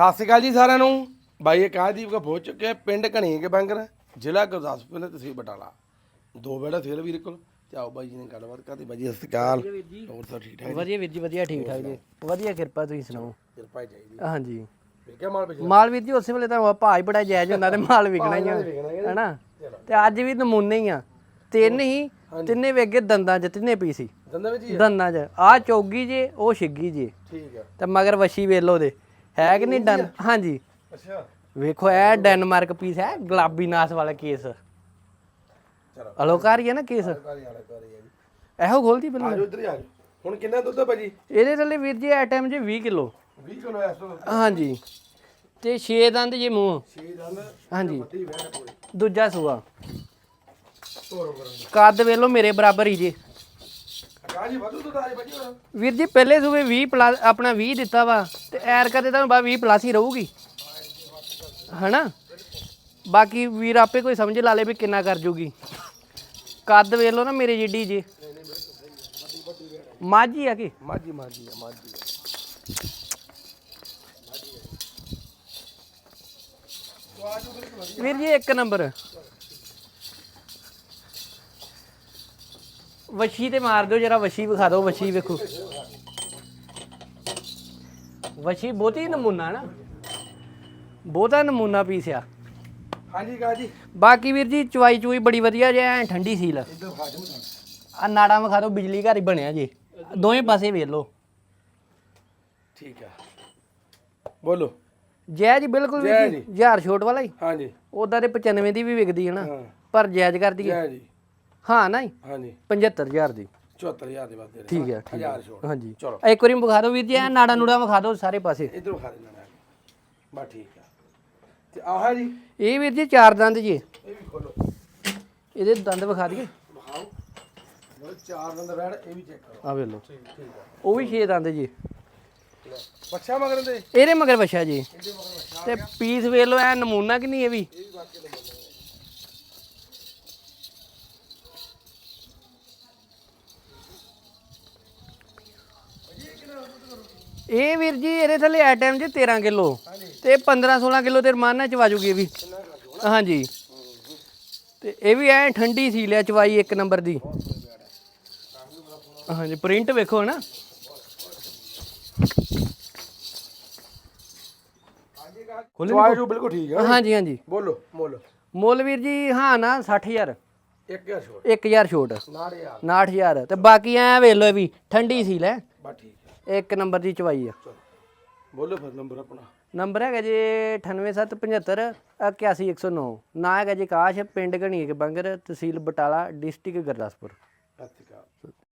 ਸਤਿ ਸ਼੍ਰੀ ਅਕਾਲ ਜੀ ਸਾਰਿਆਂ ਨੂੰ। ਬਾਈ ਕਾਹਦੀਪ ਕਾ ਪਹੁੰਚ ਚੁੱਕੇ ਪਿੰਡ ਘਣੀ ਕੇ ਬੰਗਰ ਜ਼ਿਲ੍ਹਾ ਗੁਰਦਾਸਪੁਰ ਨੇ ਤਹਿਸੀਲ ਬਟਾਲਾ। ਦੋ ਬੇੜਾ ਥੇਲ ਵੀਰ ਕੋਲ ਤੇ ਆਓ ਬਾਈ ਜੀ ਨੇ ਗੱਲਬਾਤ ਕਰਦੀ ਬਾਈ ਜੀ ਸਤਿ ਸ਼੍ਰੀ ਅਕਾਲ। ਹੋਰ ਸਭ ਠੀਕ ਠਾਕ ਵਧੀਆ ਵੀਰ ਜੀ ਵਧੀਆ ਠੀਕ ਠਾਕ ਜੀ ਵਧੀਆ ਕਿਰਪਾ ਤੁਸੀਂ ਸੁਣਾਓ? ਕਿਰਪਾ ਹੀ ਚਾਹੀਦੀ ਹਾਂਜੀ। ਕਿਆ ਮਾਲ ਪਿਛਲੇ ਮਾਲ ਵੀਰ ਜੀ ਉਸੇ ਵੇਲੇ ਤਾਂ ਭਾਅ ਹੀ ਬੜਾ ਜਾਇਜ਼ ਹੁੰਦਾ ਤੇ ਮਾਲ ਵਿਕਣਾ ਹੀ ਆ। ਹੈਨਾ? ਤੇ ਅੱਜ ਵੀ ਨਮੂਨੇ ਹੀ ਆ। ਤਿੰਨ ਹੀ ਤਿੰਨੇ ਵੇਗੇ ਦੰਦਾਂ 'ਚ ਤਿੰਨੇ ਪੀ ਸੀ। ਦੰਦਾਂ ਵਿੱਚ ਆ? ਦੰਦਾਂ 'ਚ। ਆ ਚੌਗੀ ਜੇ ਉਹ ਛਿੱਗੀ ਜੇ। ਠੀਕ ਹੈ ਤੇ ਮਗਰ ਵਸ਼ੀ ਵੇਲੋ ਦੇ। ਹੈ ਕਿ ਨਹੀਂ ਡਨ? ਹਾਂਜੀ। ਅੱਛਾ। ਵੇਖੋ ਇਹ ਡੈਨਮਾਰਕ ਪੀਸ ਹੈ ਗੁਲਾਬੀ ਨਾਸ ਵਾਲਾ ਕੇਸ ਚਲੋ। ਅਲੋਕਾਰੀ ਹੈ ਨਾ ਕੇਸ ਕਾਰੀ ਵਾਲਾ ਕਾਰੀ ਹੈ ਜੀ। ਇਹੋ ਖੋਲਦੀ ਪਹਿਲਾਂ। ਆਜੋ ਇੱਧਰ ਹੀ ਆਜੋ ਹੁਣ ਕਿੰਨਾ ਦੁੱਧ ਹੈ ਭਾਜੀ? ਇਹਦੇ ਥੱਲੇ ਵੀਰ ਜੀ ਐ ਟਾਈਮ ਜੇ 20 ਕਿਲੋ। 20 ਕਿਲੋ ਇਸ ਤੋਂ ਹਾਂਜੀ। ਤੇ 6 ਦੰਦ ਜੇ ਮੂੰਹ। 6 ਦੰਦ ਹਾਂਜੀ। ਵੱਡੀ ਵੈਣ ਪੂਰੀ। ਦੂਜਾ ਸੂਆ। ਤੋਰੋ ਕਰਾਂਗੇ ਕੱਦ ਵੇਲੋ ਮੇਰੇ ਬਰਾਬਰ ਹੀ ਜੇ। ਵਾਧੂ ਦੁੱਧ ਵੀਰ ਜੀ ਪਹਿਲੇ ਸੂਬੇ 20 ਪਲੱਸ ਆਪਣਾ 20 ਦਿੱਤਾ ਵਾ ਤੇ ਐਰ ਕਦੇ ਤੁਹਾਨੂੰ ਬਾ 20 ਪਲੱਸ ਹੀ ਰਹੂਗੀ। ਹਨਾ? ਬਾਕੀ ਵੀਰ ਆਪੇ ਕੋਈ ਸਮਝ ਲਾ ਲੇ ਵੀ ਕਿੰਨਾ ਕਰ ਜੂਗੀ। ਕੱਦ ਵੇਖ ਲਓ ਨਾ ਮੇਰੇ ਜਿੱਡੀ ਜੇ। ਮਾਝੀ ਆ ਕਿ? ਮਾਜੀ ਮਾਜੀ ਆ ਮਾਜੀ। ਵੀਰ ਜੀ ਇੱਕ ਨੰਬਰ। ਵਸ਼ੀ ਤੇ ਮਾਰ ਦਿਓ ਜਰਾ ਵਸ਼ੀ ਵਿਖਾ ਦਿਓ ਵਸ਼ੀ ਵੇਖੋ। ਵਸ਼ੀ ਬਹੁਤੀ ਨਮੂਨਾ ਨਾ। ਬਹੁਤਾ ਨਮੂਨਾ ਪੀਸ ਆ। ਹਾਂਜੀ ਕਾਜੀ ਬਾਕੀ ਵੀਰ ਜੀ ਚਵਾਈ ਚੂਈ ਬੜੀ ਵਧੀਆ ਜੇ ਐ ਠੰਡੀ ਸੀਲ। ਇੱਧਰ ਆ ਨਾੜਾ ਵਿਖਾ ਦਿਓ ਬਿਜਲੀ ਘਰ ਹੀ ਬਣਿਆ ਜੀ। ਦੋਵੇਂ ਪਾਸੇ ਵੇਖ ਲਓ। ਠੀਕ ਆ। ਬੋਲੋ। ਜੈ ਜੀ ਬਿਲਕੁਲ ਜੈ ਜੀ ਹਜ਼ਾਰ ਛੋਟ ਵਾਲਾ ਹੀ। ਹਾਂਜੀ। ਉਦਾਂ ਦੇ 95 ਦੀ ਵੀ ਵਿਕਦੀ ਹੈ ਨਾ। ਹਾਂ। ਪਰ ਜਾਇਜ਼ ਕਰ ਦਈਏ ਜੈ ਜੀ। ਹਾਂ ਨਾ ਜੀ? ਹਾਂਜੀ। 75000 ਦੀ। 74000 ਦੇ ਬਾਅਦ ਦੇ ਠੀਕ ਹੈ ਠੀਕ ਹਜ਼ਾਰ ਛੋੜ। ਹਾਂਜੀ। ਚਲੋ। ਇੱਕ ਵਾਰੀ ਵਿਖਾ ਦਿਓ ਵੀਰ ਜੀ ਐ ਨਾੜਾ ਨੂੜਾ ਵਿਖਾ ਦਿਓ ਸਾਰੇ ਪਾਸੇ। ਇਧਰੋਂ ਖਾ ਦੇਣਾ ਮੈਂ। ਬਾ ਠੀਕ ਆ। ਤੇ ਆਹ ਜੀ। ਇਹ ਵੀਰ ਜੀ ਚਾਰ ਦੰਦ ਜੀ। ਇਹ ਵੀ ਖੋਲੋ। ਇਹਦੇ ਦੰਦ ਵਿਖਾ ਦਈਏ। ਵਿਖਾਓ। ਉਹ ਚਾਰ ਦੰਦ ਬੈਠ ਇਹ ਵੀ ਚੈੱਕ ਕਰੋ। ਆ ਵੇਖ ਲਓ। ਠੀਕ ਠੀਕ ਆ। ਉਹ ਵੀ 6 ਦੰਦ ਜੀ। ਲੈ। ਬੱਚਾ ਮਗਰ ਦੇ। ਇਹਦੇ ਮਗਰ ਵਛਾ ਜੀ। ਇਹਦੇ ਮਗਰ ਬੱਚਾ ਤੇ ਪੀਸ ਵੇਖ ਲਓ ਐ ਨਮੂਨਾ ਕਿ ਨਹੀਂ ਇਹ ਵੀ? ਇਹ ਵੀ ਬਾਕੀ ਦੇ। ਇਹ ਵੀਰ ਜੀ ਇਹਦੇ ਥੱਲੇ ਐ ਟਾਈਮ ਜੀ 13 ਕਿਲੋ ਤੇ 15 16 ਕਿਲੋ ਤੇ ਰਮਾਨਾ ਚ ਵਾਜੂਗੀ ਵੀ। ਹਾਂਜੀ। ਤੇ ਇਹ ਵੀ ਐ ਠੰਡੀ ਸੀ ਲਿਆ ਚਵਾਈ ਇੱਕ ਨੰਬਰ ਦੀ। ਹਾਂਜੀ ਪ੍ਰਿੰਟ ਵੇਖੋ ਨਾ ਚਵਾਈ ਜੋ ਬਿਲਕੁਲ ਠੀਕ ਆ ਹਾਂਜੀ ਹਾਂਜੀ। ਬੋਲੋ ਮੁੱਲ ਮੁੱਲ ਵੀਰ ਜੀ ਹਾਂ ਨਾ 60000 ਇੱਕ ਹਜ਼ਾਰ ਛੋੜ 1000 ਛੋਟ। ਨਾੜ ਯਾਰ 69000 ਤੇ ਬਾਕੀ ਐ ਵੇਖ ਇਹ ਵੀ ਠੰਡੀ ਸੀ ਲੈ। ਬਾ ਠੀਕ। ਇੱਕ ਨੰਬਰ ਦੀ ਚਵਾਈ ਆ। ਬੋਲੋ ਫਿਰ ਨੰਬਰ ਆਪਣਾ। ਨੰਬਰ ਹੈਗਾ ਜੀ 98775 81109 ਨਾਂ। ਹੈਗਾ ਜੀ ਕਾਸ਼ ਪਿੰਡ ਘਣੀਕ ਬੰਗਰ ਤਹਿਸੀਲ ਬਟਾਲਾ ਡਿਸਟ੍ਰਿਕਟ ਗੁਰਦਾਸਪੁਰ।